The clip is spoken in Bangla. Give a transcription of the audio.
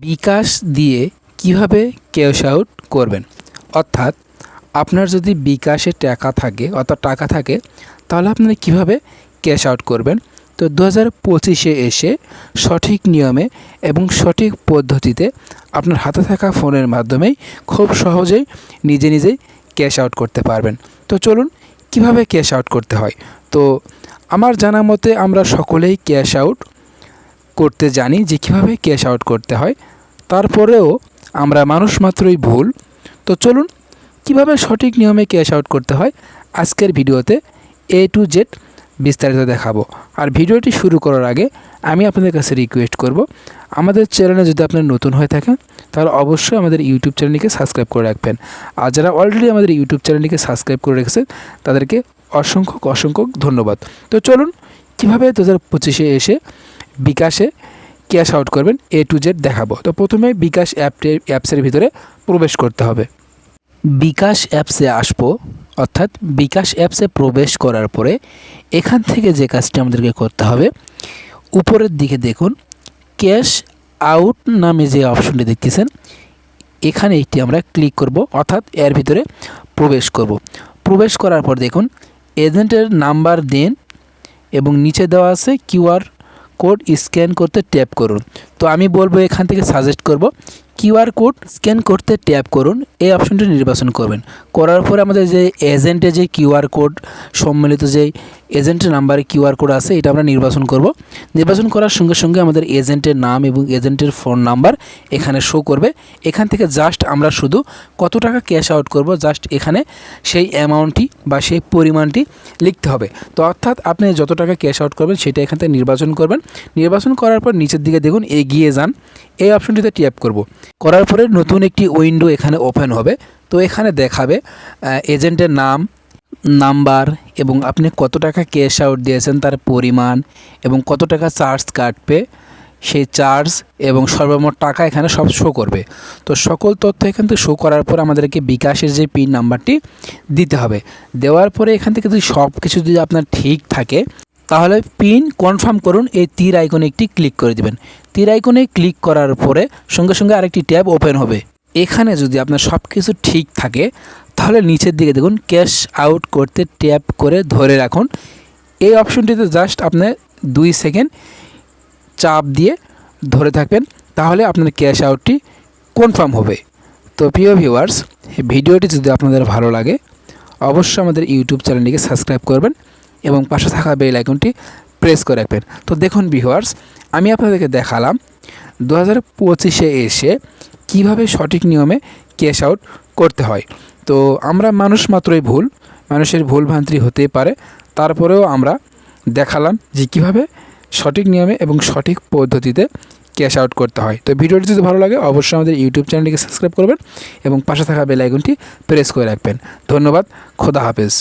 বিকাশ দিয়ে কীভাবে ক্যাশ আউট করবেন? অর্থাৎ আপনার যদি বিকাশে টাকা থাকে, অর্থাৎ টাকা থাকে, তাহলে আপনি কীভাবে ক্যাশ আউট করবেন? তো দু হাজার পঁচিশে এসে সঠিক নিয়মে এবং সঠিক পদ্ধতিতে আপনার হাতে থাকা ফোনের মাধ্যমেই খুব সহজেই নিজে নিজেই ক্যাশ আউট করতে পারবেন। তো চলুন কীভাবে ক্যাশ আউট করতে হয়? তো আমার জানা মতে আমরা সকলেই ক্যাশ আউট করতে জানি যে কীভাবে ক্যাশ আউট করতে হয়, তারপরেও আমরা মানুষ মাত্রই ভুল। তো চলুন, কীভাবে সঠিক নিয়মে ক্যাশ আউট করতে হয়, আজকের ভিডিওতে এ টু জেড বিস্তারিত দেখাবো। আর ভিডিওটি শুরু করার আগে আমি আপনাদের কাছে রিকোয়েস্ট করব, আমাদের চ্যানেলে যদি আপনার নতুন হয়ে থাকেন, তাহলে অবশ্যই আমাদের ইউটিউব চ্যানেলটিকে সাবস্ক্রাইব করে রাখবেন। আর যারা অলরেডি আমাদের ইউটিউব চ্যানেলটিকে সাবস্ক্রাইব করে রেখেছে তাদেরকে অসংখ্য অসংখ্য ধন্যবাদ। তো চলুন, কীভাবে দু হাজার পঁচিশে এসে বিকাশে ক্যাশ আউট করবেন এ টু জেড দেখাবো। তো প্রথমে বিকাশ অ্যাপটে, অ্যাপসের ভিতরে প্রবেশ করতে হবে। বিকাশ অ্যাপসে আসব, অর্থাৎ বিকাশ অ্যাপসে প্রবেশ করার পরে এখান থেকে যে কাজটি আমাদেরকে করতে হবে, উপরের দিকে দেখুন, ক্যাশ আউট নামে যে অপশনটি দেখতেছেন, এখানে একটি আমরা ক্লিক করব, অর্থাৎ এর ভিতরে প্রবেশ করব। প্রবেশ করার পর দেখুন, এজেন্টের নাম্বার দেন এবং নিচে দেওয়া আছে কিউআর কোড স্ক্যান করতে ট্যাপ করুন। তো আমি বলব এখান থেকে সাজেস্ট করব কিউআর কোড স্ক্যান করতে ট্যাপ করুন, এই অপশনটি নির্বাচন করবেন। করার পরে আমাদের যে এজেন্টে যে কিউআর কোড, সম্মিলিত যে এজেন্টের নাম্বারে কিউআর কোড আছে, এটা আমরা নির্বাচন করব। নির্বাচন করার সঙ্গে সঙ্গে আমাদের এজেন্টের নাম এবং এজেন্টের ফোন নাম্বার এখানে শো করবে। এখান থেকে জাস্ট আমরা শুধু কত টাকা ক্যাশ আউট করব জাস্ট এখানে সেই অ্যামাউন্টটি বা সেই পরিমাণটি লিখতে হবে। তো অর্থাৎ আপনি যত টাকা ক্যাশ আউট করবেন, সেটা এখান থেকে নির্বাচন করবেন। নির্বাচন করার পর নিচের দিকে দেখুন, এগিয়ে যান। এই অপশনটিতে ট্যাপ করব। করার পরে নতুন একটি উইন্ডো এখানে ওপেন হবে। তো এখানে দেখাবে এজেন্টের নাম, নাম্বার এবং আপনি কত টাকা ক্যাশ আউট দিয়েছেন, তার পরিমাণ এবং কত টাকা চার্জ কাটবে, সেই চার্জ এবং সর্বমোট টাকা এখানে সব শো করবে। তো সকল তথ্য এখান থেকে শো করার পর আমাদেরকে বিকাশের যে পিন নাম্বারটি দিতে হবে। দেওয়ার পরে এখান থেকে যদি সব কিছু যদি আপনার ঠিক থাকে তাহলে পিন কনফার্ম করুন, এই তীর আইকনে একটি ক্লিক করে দিবেন। তীর আইকনে ক্লিক করার পরে সঙ্গে সঙ্গে আরেকটি ট্যাব ওপেন হবে। এখানে যদি আপনার সব কিছু ঠিক থাকে, তাহলে নিচের দিকে দেখুন ক্যাশ আউট করতে ট্যাপ করে ধরে রাখুন। এই অপশনটিতে জাস্ট আপনার দুই সেকেন্ড চাপ দিয়ে ধরে থাকবেন, তাহলে আপনার ক্যাশ আউটটি কনফার্ম হবে। তো প্রিয় ভিউয়ার্স ভিডিওটি যদি আপনাদের ভালো লাগে, অবশ্যই আমাদের ইউটিউব চ্যানেলটিকে সাবস্ক্রাইব করবেন। এবং পাশে থাকা বেল আইকনটি প্রেস করে রাখবেন। তো দেখুন ভিউয়ার্স, আমি আপনাদেরকে দেখালাম দু হাজার পঁচিশে এসে কীভাবে সঠিক নিয়মে ক্যাশ আউট করতে হয়। তো আমরা মানুষ মাত্রই ভুল, মানুষের ভুল ভ্রান্তি হতে পারে। তারপরেও আমরা দেখালাম যে কীভাবে সঠিক নিয়মে এবং সঠিক পদ্ধতিতে ক্যাশ আউট করতে হয়। তো ভিডিওটি যদি ভালো লাগে, অবশ্যই আমাদের ইউটিউব চ্যানেলটিকে সাবস্ক্রাইব করবেন এবং পাশে থাকা বেল আইকনটি প্রেস করে রাখবেন। ধন্যবাদ, খোদা হাফেজ।